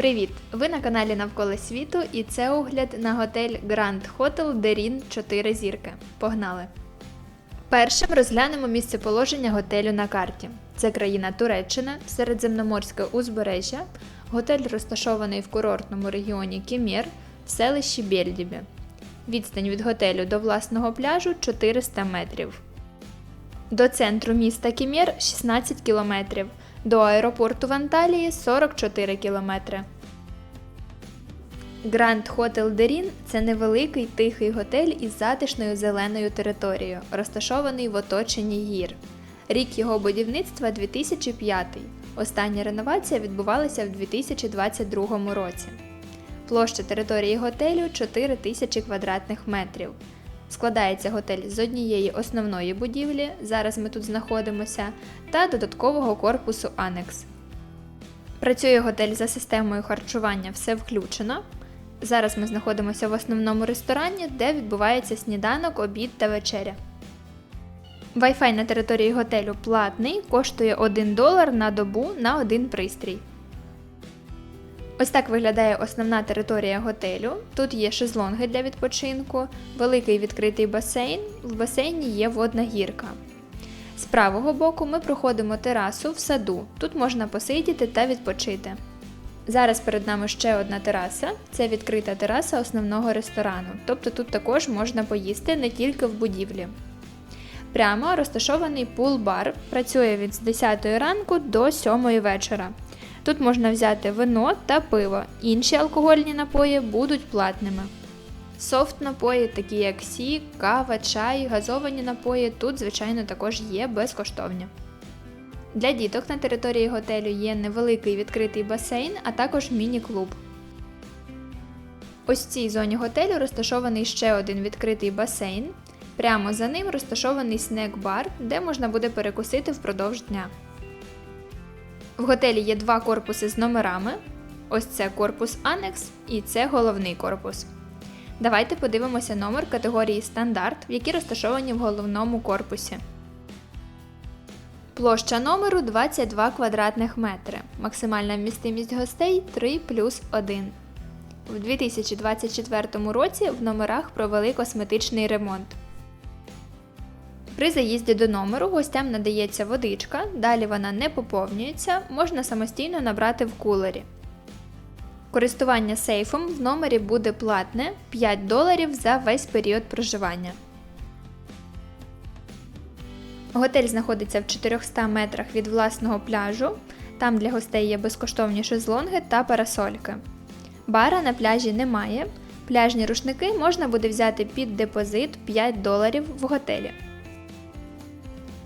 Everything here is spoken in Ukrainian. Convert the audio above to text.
Привіт! Ви на каналі Навколо світу і це огляд на готель Grand Hotel Derin 4 зірки. Погнали! Першим розглянемо місцеположення готелю на карті. Це країна Туреччина, середземноморське узбережжя. Готель розташований в курортному регіоні Кемір в селищі Бєльдібі. Відстань від готелю до власного пляжу 400 метрів. До центру міста Кімєр 16 кілометрів, до аеропорту в Анталії 44 кілометри. Гранд Хотел Дерін це невеликий тихий готель із затишною зеленою територією, розташований в оточенні гір. Рік його будівництва 2005. Остання реновація відбувалася в 2022 році. Площа території готелю 4 тисячі квадратних метрів. Складається готель з однієї основної будівлі, зараз ми тут знаходимося, та додаткового корпусу Анекс. Працює готель за системою харчування все включено. Зараз ми знаходимося в основному ресторані, де відбувається сніданок, обід та вечеря. Wi-Fi на території готелю платний, коштує 1 долар на добу на один пристрій. Ось так виглядає основна територія готелю. Тут є шезлонги для відпочинку, великий відкритий басейн. В басейні є водна гірка. З правого боку ми проходимо терасу в саду. Тут можна посидіти та відпочити. Зараз перед нами ще одна тераса це відкрита тераса основного ресторану, тобто тут також можна поїсти не тільки в будівлі. Прямо розташований пул-бар, працює від з 10 ранку до 7 вечора. Тут можна взяти вино та пиво, інші алкогольні напої будуть платними. Софт напої, такі як сік, кава, чай, газовані напої, тут, звичайно, також є безкоштовні. Для діток на території готелю є невеликий відкритий басейн, а також міні-клуб. Ось в цій зоні готелю розташований ще один відкритий басейн. Прямо за ним розташований снек-бар, де можна буде перекусити впродовж дня. В готелі є два корпуси з номерами. Ось це корпус Анекс і це головний корпус. Давайте подивимося номер категорії стандарт, які розташовані в головному корпусі. Площа номеру 22 квадратних метри. Максимальна вмістимість гостей 3 плюс 1. В 2024 році в номерах провели косметичний ремонт. При заїзді до номеру гостям надається водичка, далі вона не поповнюється, можна самостійно набрати в кулері. Користування сейфом в номері буде платне 5 доларів за весь період проживання. Готель знаходиться в 400 метрах від власного пляжу. Там для гостей є безкоштовні шезлонги та парасольки. Бара на пляжі немає. Пляжні рушники можна буде взяти під депозит 5 доларів в готелі.